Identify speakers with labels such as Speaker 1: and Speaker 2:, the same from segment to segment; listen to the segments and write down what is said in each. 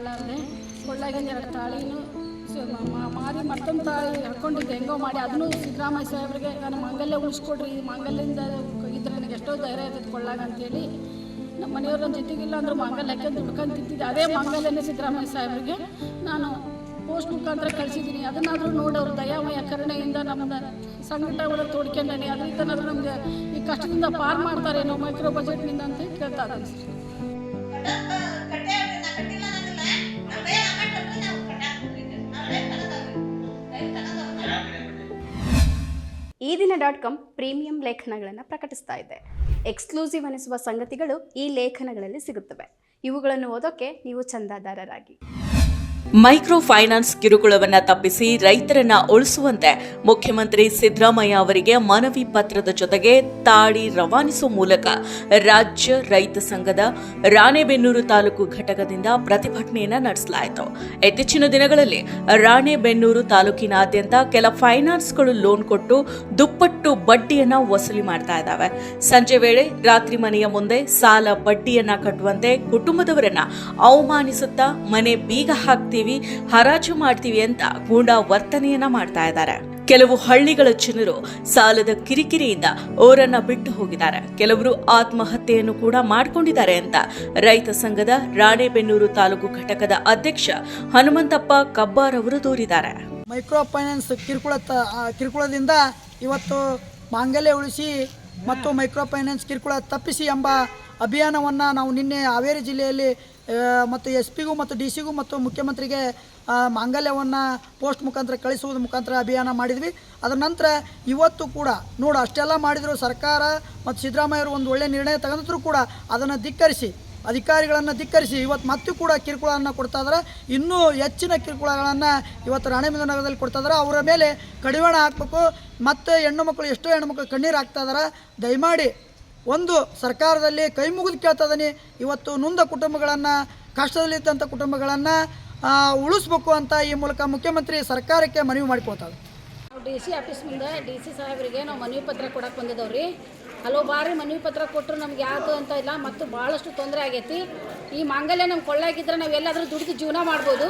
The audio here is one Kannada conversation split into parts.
Speaker 1: ಅಲ್ಲದೆ ಕೊಳ್ಳಾಗಿಂದ ಎರಡು ತಾಳಿನೂ ಮಾರಿ ಮತ್ತೊಂದು ತಾಳಿ ಹಾಕ್ಕೊಂಡಿದ್ದೆ ಹೆಂಗೋ ಮಾಡಿ ಅದನ್ನು ಸಿದ್ದರಾಮಯ್ಯ ಸಾಹೇಬ್ರಿಗೆ ನಾನು ಮಂಗಲ್ಯ ಉಳಿಸ್ಕೊಡ್ರಿ. ಈ ಮಾಂಗಲ್ಯದಿಂದ ಇದ್ರೆ ನನಗೆ ಎಷ್ಟೋ ಧೈರ್ಯ ಇರ್ತದೆ ಕೊಳ್ಳಾಗ ಅಂತೇಳಿ ನಮ್ಮ ಮನೆಯವ್ರ ಜೊತೆಗಿಲ್ಲ ಅಂದ್ರೆ ಮಂಗಲ್ಯಕ್ಕೆ ದುಡ್ಕೊಂಡು ತಿಂತಿದ್ದೆ ಅದೇ ಮಂಗಲ್ಯನೇ ಸಿದ್ದರಾಮಯ್ಯ ಸಾಹೇಬ್ರಿಗೆ ನಾನು ಪೋಸ್ಟ್ ಮುಖಾಂತರ ಕಳಿಸಿದ್ದೀನಿ. ಅದನ್ನಾದರೂ ನೋಡೋರು ದಯಾಮಯ ಕರುಣೆಯಿಂದ ನಮ್ಮನ್ನ ಸಂಘಟನೆಗಳು ತೋಡ್ಕೊಂಡಾನೆ ಅದರಿಂದ ನಮಗೆ ಈ ಕಷ್ಟದಿಂದ ಪಾರ್ ಮಾಡ್ತಾರೇನೋ ಮೈಕ್ರೋ ಬಜೆಟ್ನಿಂದ ಅಂತ ಕೇಳ್ತಾ ಇದ್ದೀನಿ
Speaker 2: ಈ ದಿನ ಡಾಟ್ ಕಾಮ್ ಪ್ರೀಮಿಯಂ ಲೇಖನಗಳನ್ನು ಪ್ರಕಟಿಸ್ತಾ ಇದೆ. ಎಕ್ಸ್ಕ್ಲೂಸಿವ್ ಅನಿಸುವ ಸಂಗತಿಗಳು ಈ ಲೇಖನಗಳಲ್ಲಿ ಸಿಗುತ್ತವೆ. ಇವುಗಳನ್ನು ಓದೋಕೆ ನೀವು ಚಂದಾದಾರರಾಗಿ.
Speaker 3: ಮೈಕ್ರೋ ಫೈನಾನ್ಸ್ ಕಿರುಕುಳವನ್ನ ತಪ್ಪಿಸಿ ರೈತರನ್ನ ಉಳಿಸುವಂತೆ ಮುಖ್ಯಮಂತ್ರಿ ಸಿದ್ದರಾಮಯ್ಯ ಅವರಿಗೆ ಮನವಿ ಪತ್ರದ ಜೊತೆಗೆ ತಾಡಿ ರವಾನಿಸುವ ಮೂಲಕ ರಾಜ್ಯ ರೈತ ಸಂಘದ ರಾಣೆಬೆನ್ನೂರು ತಾಲೂಕು ಘಟಕದಿಂದ ಪ್ರತಿಭಟನೆಯನ್ನ ನಡೆಸಲಾಯಿತು. ಇತ್ತೀಚಿನ ದಿನಗಳಲ್ಲಿ ರಾಣೆಬೆನ್ನೂರು ತಾಲೂಕಿನಾದ್ಯಂತ ಕೆಲ ಫೈನಾನ್ಸ್ಗಳು ಲೋನ್ ಕೊಟ್ಟು ದುಪ್ಪಟ್ಟು ಬಡ್ಡಿಯನ್ನ ವಸೂಲಿ ಮಾಡ್ತಾ ಇದ್ದಾವೆ. ಸಂಜೆ ವೇಳೆ ರಾತ್ರಿ ಮನೆಯ ಮುಂದೆ ಸಾಲ ಬಡ್ಡಿಯನ್ನ ಕಟ್ಟುವಂತೆ ಕುಟುಂಬದವರನ್ನ ಅವಮಾನಿಸುತ್ತಾ ಮನೆ ಬೀಗ ಹಾಕ್ತೀವಿ ಹರಾಜು ಮಾಡ್ತೀವಿ ಅಂತ ಗೂಂಡಾ ವರ್ತನೆಯನ್ನ ಮಾಡ್ತಾ ಇದ್ದಾರೆ. ಕೆಲವು ಹಳ್ಳಿಗಳ ಜನರು ಸಾಲದ ಕಿರಿಕಿರಿಯಿಂದ ಅವರನ್ನ ಬಿಟ್ಟು ಹೋಗಿದ್ದಾರೆ. ಕೆಲವರು ಆತ್ಮಹತ್ಯೆಯನ್ನು ಕೂಡ ಮಾಡಿಕೊಂಡಿದ್ದಾರೆ ಅಂತ ರೈತ ಸಂಘದ ರಾಣೆಬೆನ್ನೂರು ತಾಲೂಕು ಘಟಕದ ಅಧ್ಯಕ್ಷ ಹನುಮಂತಪ್ಪ ಕಬ್ಬಾರ್ ಅವರು ದೂರಿದ್ದಾರೆ.
Speaker 4: ಮೈಕ್ರೋ ಫೈನಾನ್ಸ್ ಕಿರುಕುಳ ಕಿರುಕುಳದಿಂದ ಇವತ್ತು ಮಾಂಗಲ್ಯ ಉಳಿಸಿ ಮತ್ತು ಮೈಕ್ರೋ ಫೈನಾನ್ಸ್ ಕಿರುಕುಳ ತಪ್ಪಿಸಿ ಎಂಬ ಅಭಿಯಾನವನ್ನು ನಾವು ನಿನ್ನೆ ಹಾವೇರಿ ಜಿಲ್ಲೆಯಲ್ಲಿ ಮತ್ತು ಎಸ್ ಪಿಗೂ ಮತ್ತು ಡಿ ಸಿಗೂ ಮತ್ತು ಮುಖ್ಯಮಂತ್ರಿಗೆ ಮಾಂಗಲ್ಯವನ್ನು ಪೋಸ್ಟ್ ಮುಖಾಂತರ ಕಳಿಸುವುದು ಮುಖಾಂತರ ಅಭಿಯಾನ ಮಾಡಿದ್ವಿ. ಅದರ ನಂತರ ಇವತ್ತು ಕೂಡ ನೋಡು, ಅಷ್ಟೆಲ್ಲ ಮಾಡಿದರೂ ಸರ್ಕಾರ ಮತ್ತು ಸಿದ್ದರಾಮಯ್ಯವರು ಒಂದು ಒಳ್ಳೆಯ ನಿರ್ಣಯ ತಗೊಂಡಿದ್ರು ಕೂಡ ಅದನ್ನು ಧಿಕ್ಕರಿಸಿ, ಅಧಿಕಾರಿಗಳನ್ನು ಧಿಕ್ಕರಿಸಿ ಇವತ್ತು ಮತ್ತೆ ಕೂಡ ಕಿರುಕುಳವನ್ನು ಕೊಡ್ತಾ ಇದ್ದಾರೆ ಇನ್ನೂ ಹೆಚ್ಚಿನ ಕಿರುಕುಳಗಳನ್ನು ಇವತ್ತು ರಾಣೆಬೆನ್ನೂರು ಕೊಡ್ತಾ ಇದ್ದಾರೆ ಅವರ ಮೇಲೆ ಕಡಿವಾಣ ಹಾಕಬೇಕು. ಮತ್ತು ಹೆಣ್ಣು ಮಕ್ಕಳು ಎಷ್ಟೋ ಹೆಣ್ಣು ಮಕ್ಕಳು ಕಣ್ಣೀರು ಹಾಕ್ತಾ ಇದ್ದಾರೆ ದಯಮಾಡಿ ಒಂದು ಸರ್ಕಾರದಲ್ಲಿ ಕೈ ಮುಗಿದು ಕೇಳ್ತಾ ಇದ್ದೀನಿ ಇವತ್ತು ನೊಂದ ಕುಟುಂಬಗಳನ್ನು ಕಷ್ಟದಲ್ಲಿದ್ದಂಥ ಕುಟುಂಬಗಳನ್ನು ಉಳಿಸ್ಬೇಕು ಅಂತ ಈ ಮೂಲಕ ಮುಖ್ಯಮಂತ್ರಿ ಸರ್ಕಾರಕ್ಕೆ ಮನವಿ ಮಾಡಿಕೊಳ್ತಾರೆ.
Speaker 1: ಡಿ ಸಿ ಆಫೀಸ್ ಮುಂದೆ ಡಿ ಸಿ ಸಾಹೇಬರಿಗೆ ನಾವು ಮನವಿ ಪತ್ರ ಕೊಡಕ್ಕೆ ಬಂದಿದ್ದೇವೆ ಹಲವು ಬಾರಿ ಮನವಿ ಪತ್ರ ಕೊಟ್ಟರು ನಮ್ಗೆ ಯಾವುದು ಅಂತ ಇಲ್ಲ, ಮತ್ತು ಭಾಳಷ್ಟು ತೊಂದರೆ ಆಗೈತಿ. ಈ ಮಾಂಗಲ್ಯ ನಮ್ಗೆ ಕೊಳ್ಳಾಗಿದ್ದರೆ ನಾವು ಎಲ್ಲಾದರೂ ದುಡಿದು ಜೀವನ ಮಾಡ್ಬೋದು.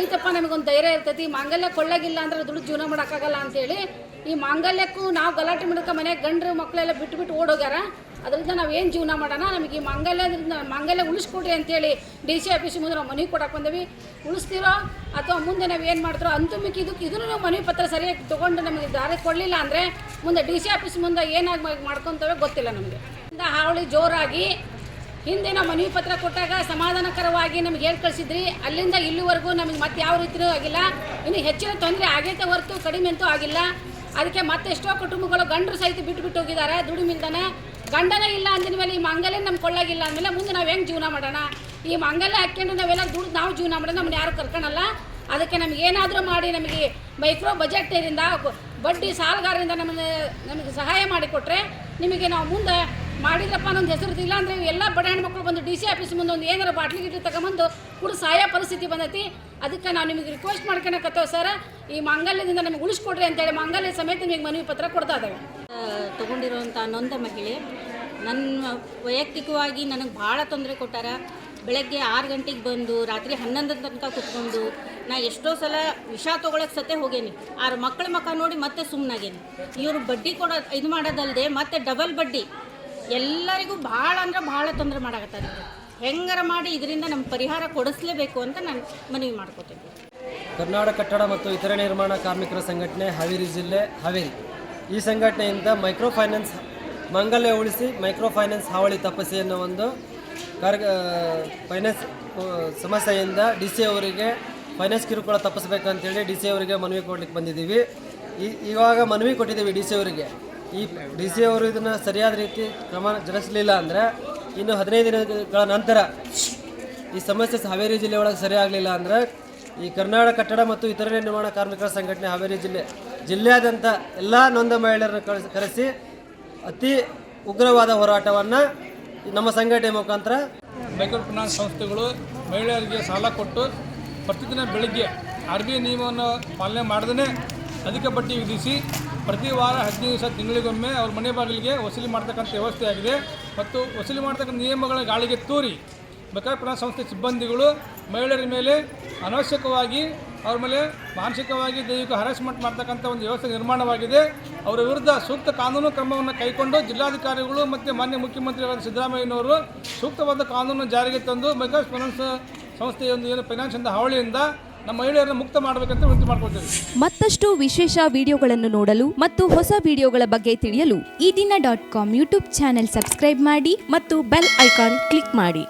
Speaker 1: ಐತಪ್ಪ, ನಮಗೊಂದು ಧೈರ್ಯ ಇರ್ತೈತಿ. ಮಾಂಗಲ್ಯ ಕೊಳ್ಳಾಗಿಲ್ಲ ಅಂದ್ರೆ ದುಡ್ಡು ಜೀವನ ಮಾಡೋಕ್ಕಾಗಲ್ಲ ಅಂತೇಳಿ ಈ ಮಾಂಗಲ್ಯಕ್ಕೂ ನಾವು ಗಲಾಟೆ ಮಾಡಕ್ಕೆ ಮನೆ ಗಂಡ್ರು ಮಕ್ಕಳೆಲ್ಲ ಬಿಟ್ಟು ಬಿಟ್ಟು ಓಡೋಗ್ಯಾರ. ಅದರಿಂದ ನಾವು ಏನು ಜೀವನ ಮಾಡೋಣ? ನಮಗೆ ಈ ಮಾಂಗಲ್ಯದಿಂದ ಮಾಂಗಲ್ಯ ಉಳಿಸ್ಕೊಡ್ರಿ ಅಂತೇಳಿ ಡಿ ಸಿ ಆಫೀಸ್ ಮುಂದೆ ನಾವು ಮನವಿ ಕೊಡಕ್ಕೆ ಬಂದೀವಿ. ಉಳಿಸ್ತೀರೋ ಅಥವಾ ಮುಂದೆ ನಾವು ಏನು ಮಾಡ್ತೀರೋ ಅಂತೂ ಮಿಕ್ಕಿ ಇದಕ್ಕೆ ಇದನ್ನು ನಾವು ಮನವಿ ಪತ್ರ ಸರಿಯಾಗಿ ತೊಗೊಂಡು ನಮಗೆ ದಾರಿ ಕೊಡಲಿಲ್ಲ ಅಂದರೆ ಮುಂದೆ ಡಿ ಸಿ ಆಫೀಸ್ ಮುಂದೆ ಏನಾಗಿ ಮಾಡ್ಕೊತವೆ ಗೊತ್ತಿಲ್ಲ ನಮಗೆ. ಇಂದ ಹಾವಳಿ ಜೋರಾಗಿ ಹಿಂದೆ ನಾವು ಮನವಿ ಪತ್ರ ಕೊಟ್ಟಾಗ ಸಮಾಧಾನಕರವಾಗಿ ನಮ್ಗೆ ಹೇಳಿ ಕಳಿಸಿದ್ರಿ? ಅಲ್ಲಿಂದ ಇಲ್ಲಿವರೆಗೂ ನಮಗೆ ಮತ್ತೆ ಯಾವ ರೀತಿಯೂ ಆಗಿಲ್ಲ. ಇನ್ನು ಹೆಚ್ಚಿನ ತೊಂದರೆ ಆಗೈತೆ ಹೊರತು, ಕಡಿಮೆ ಅಂತೂ ಆಗಿಲ್ಲ. ಅದಕ್ಕೆ ಮತ್ತೆ ಎಷ್ಟೋ ಕುಟುಂಬಗಳು ಗಂಡರು ಸಹಿತ ಬಿಟ್ಟು ಹೋಗಿದ್ದಾರೆ. ದುಡಿಮಿಲ್ದನ ಗಂಡನೇ ಇಲ್ಲ ಅಂದಿನ ಮೇಲೆ ಈ ಮಂಗಲೇ ನಮ್ಗೆ ಕೊಳ್ಳಾಗಿಲ್ಲ ಅಂದಮೇಲೆ ಮುಂದೆ ನಾವು ಹೆಂಗೆ ಜೀವನ ಮಾಡೋಣ? ಈ ಮಂಗಲ ಹಾಕ್ಕೊಂಡು ನಾವೆಲ್ಲ ದುಡ್ಡು ನಾವು ಜೀವನ ಮಾಡೋಣ, ನಮ್ಮನ್ನ ಯಾರು ಕರ್ಕೊಳಲ್ಲ ಅದಕ್ಕೆ ನಮ್ಗೆ ಏನಾದರೂ ಮಾಡಿ ನಮಗೆ ಮೈಕ್ರೋ ಬಜೆಟ್ನಿಂದ ಬಡ್ಡಿ ಸಾಲಗಾರರಿಂದ ನಮ್ಮನ್ನು ನಮಗೆ ಸಹಾಯ ಮಾಡಿಕೊಟ್ರೆ ನಿಮಗೆ ನಾವು ಮುಂದೆ ಮಾಡಿದ್ರಪ್ಪ ಅನ್ನೊಂದು ಹೆಸರು ಇಲ್ಲ ಅಂದರೆ ಎಲ್ಲ ಬಡ ಹೆಣ್ಮಕ್ಳು ಬಂದು ಡಿ ಸಿ ಆಫೀಸ್ ಮುಂದೆ ಒಂದು ಏನಾರ ಬಾಟ್ಲಿ ಗಿಟ್ಲಿ ತಗೊಂಬಂದು ಕೂಡ ಸಹಾಯ ಪರಿಸ್ಥಿತಿ ಬಂದೈತಿ. ಅದಕ್ಕೆ ನಾವು ನಿಮಗೆ ರಿಕ್ವೆಸ್ಟ್ ಮಾಡ್ಕೊಳಕತ್ತೇವೆ ಸರ್ ಈ ಮಾಂಗಲ್ಯದಿಂದ ನಮಗೆ ಉಳಿಸ್ಕೊಡ್ರಿ ಅಂತೇಳಿ ಮಾಂಗಲ್ಯ ಸಮೇತ ನಿಮಗೆ ಮನವಿ ಪತ್ರ ಕೊಡ್ತಾ ಇದ್ದೇವೆ
Speaker 5: ತೊಗೊಂಡಿರುವಂಥ ನೊಂದ ಮಹಿಳೆ, ನನ್ನ ವೈಯಕ್ತಿಕವಾಗಿ ನನಗೆ ಭಾಳ ತೊಂದರೆ ಕೊಟ್ಟಾರ. ಬೆಳಗ್ಗೆ ಆರು ಗಂಟೆಗೆ ಬಂದು, ರಾತ್ರಿ ಹನ್ನೊಂದರ ತನಕ ಕುತ್ಕೊಂಡು ನಾ ಎಷ್ಟೋ ಸಲ ವಿಷ ತೊಗೊಳಕ್ಕೆ ಸತೆ ಹೋಗೇನಿ. ಆರು ಮಕ್ಕಳ ಮಕ್ಕ ನೋಡಿ ಮತ್ತೆ ಸುಮ್ಮನಾಗೇನಿ ಇವರು ಬಡ್ಡಿ ಕೊಡೋ, ಇದು ಮಾಡೋದಲ್ಲದೆ ಮತ್ತೆ ಡಬಲ್ ಬಡ್ಡಿ. ಎಲ್ಲರಿಗೂ ಭಾಳ ಅಂದ್ರೆ ಭಾಳ ತೊಂದರೆ ಮಾಡಾಕತ್ತಾರೆ. ಹೆಂಗಾರ ಮಾಡಿ ಇದರಿಂದ ನಮ್ಮ ಪರಿಹಾರ ಕೊಡಿಸ್ಲೇಬೇಕು ಅಂತ ನಾನು ಮನವಿ ಮಾಡ್ಕೋತೀನಿ.
Speaker 6: ಕರ್ನಾಟಕ ಕಟ್ಟಡ ಮತ್ತು ಇತರ ನಿರ್ಮಾಣ ಕಾರ್ಮಿಕರ ಸಂಘಟನೆ ಹಾವೇರಿ ಜಿಲ್ಲೆ ಹಾವೇರಿ. ಈ ಸಂಘಟನೆಯಿಂದ ಮೈಕ್ರೋ ಫೈನಾನ್ಸ್ ಮಂಗಲ್ಯ ಉಳಿಸಿ ಮೈಕ್ರೋ ಫೈನಾನ್ಸ್ ಹಾವಳಿ ತಪ್ಪಿಸಿ ಅನ್ನೋ ಒಂದು ಕಾರ್ಯ ಫೈನಾನ್ಸ್ ಸಮಸ್ಯೆಯಿಂದ ಡಿ ಸಿ ಅವರಿಗೆ ಫೈನಾನ್ಸ್ ಕಿರುಕುಳ ತಪ್ಪಿಸ್ಬೇಕಂತೇಳಿ ಡಿ ಸಿ ಅವರಿಗೆ ಮನವಿ ಕೊಡ್ಲಿಕ್ಕೆ ಬಂದಿದ್ದೀವಿ. ಈ, ಇವಾಗ ಮನವಿ ಕೊಟ್ಟಿದ್ದೀವಿ ಡಿ ಸಿ ಅವರಿಗೆ. ಈ ಡಿ ಸಿ ಅವರು ಇದನ್ನು ಸರಿಯಾದ ರೀತಿ ಕ್ರಮ ಜರುಗಿಸಲಿಲ್ಲ ಅಂದರೆ ಇನ್ನು ಹದಿನೈದು ದಿನಗಳ ನಂತರ ಈ ಸಮಸ್ಯೆ ಹಾವೇರಿ ಜಿಲ್ಲೆ ಒಳಗೆ ಸರಿ ಆಗಲಿಲ್ಲ ಅಂದರೆ ಈ ಕರ್ನಾಟಕ ಕಟ್ಟಡ ಮತ್ತು ಇತರೆ ನಿರ್ಮಾಣ ಕಾರ್ಮಿಕರ ಸಂಘಟನೆ ಹಾವೇರಿ ಜಿಲ್ಲೆ ಜಿಲ್ಲೆಯಾದ್ಯಂತ ಎಲ್ಲ ನೊಂದ ಮಹಿಳೆಯರನ್ನು ಕರೆಸಿ ಅತಿ ಉಗ್ರವಾದ ಹೋರಾಟವನ್ನು ನಮ್ಮ ಸಂಘಟನೆ ಮುಖಾಂತರ
Speaker 7: ಮೈಕ್ರೋ ಫೈನಾನ್ಸ್ ಸಂಸ್ಥೆಗಳು ಮಹಿಳೆಯರಿಗೆ ಸಾಲ ಕೊಟ್ಟು ಪ್ರತಿದಿನ ಬೆಳಗ್ಗೆ ಆರ್ ಬಿ ಐ ನಿಯಮವನ್ನು ಪಾಲನೆ ಮಾಡದೇ ಅಧಿಕ ಬಡ್ಡಿ ವಿಧಿಸಿ ಪ್ರತಿ ವಾರ ಹದಿನೈದು ದಿವಸ ತಿಂಗಳಿಗೊಮ್ಮೆ ಅವ್ರ ಮನೆ ಬಾಗಿಲಿಗೆ ವಸೂಲಿ ಮಾಡ್ತಕ್ಕಂಥ ವ್ಯವಸ್ಥೆ ಆಗಿದೆ ಮತ್ತು ವಸೂಲಿ ಮಾಡ್ತಕ್ಕಂಥ ನಿಯಮಗಳ ಗಾಳಿಗೆ ತೂರಿ ಫೈನಾನ್ಸ್ ಸಂಸ್ಥೆ ಸಿಬ್ಬಂದಿಗಳು ಮಹಿಳೆಯರ ಮೇಲೆ ಅನವಶ್ಯಕವಾಗಿ ಅವ್ರ ಮೇಲೆ ಮಾನಸಿಕವಾಗಿ ದೈಹಿಕ ಹರಾಸ್ಮೆಂಟ್ ಮಾಡ್ತಕ್ಕಂಥ ಒಂದು ವ್ಯವಸ್ಥೆ ನಿರ್ಮಾಣವಾಗಿದೆ. ಅವರ ವಿರುದ್ಧ ಸೂಕ್ತ ಕಾನೂನು ಕ್ರಮವನ್ನು ಕೈಗೊಂಡು ಜಿಲ್ಲಾಧಿಕಾರಿಗಳು ಮತ್ತು ಮಾನ್ಯ ಮುಖ್ಯಮಂತ್ರಿಗಳಾದ ಸಿದ್ದರಾಮಯ್ಯನವರು ಸೂಕ್ತವಾದ ಕಾನೂನು ಜಾರಿಗೆ ತಂದು ಮೆಗಾ ಫೈನಾನ್ಸ್ ಸಂಸ್ಥೆಯೊಂದು ಏನು ಫೈನಾನ್ಸಿಂದ ಹಾವಳಿಯಿಂದ ನಮ್ಮ ಮಹಿಳೆಯರನ್ನು ಮುಕ್ತ ಮಾಡಬೇಕಂತ ವಿನಂತಿ ಮಾಡ್ಕೊಳ್ತೀವಿ.
Speaker 8: ಮತ್ತಷ್ಟು ವಿಶೇಷ ವಿಡಿಯೋಗಳನ್ನು ನೋಡಲು ಮತ್ತು ಹೊಸ ವಿಡಿಯೋಗಳ ಬಗ್ಗೆ ತಿಳಿಯಲು ಈ ದಿನ dot com YouTube channel subscribe ಮಾಡಿ ಮತ್ತು ಬೆಲ್ ಐಕಾನ್ ಕ್ಲಿಕ್ ಮಾಡಿ.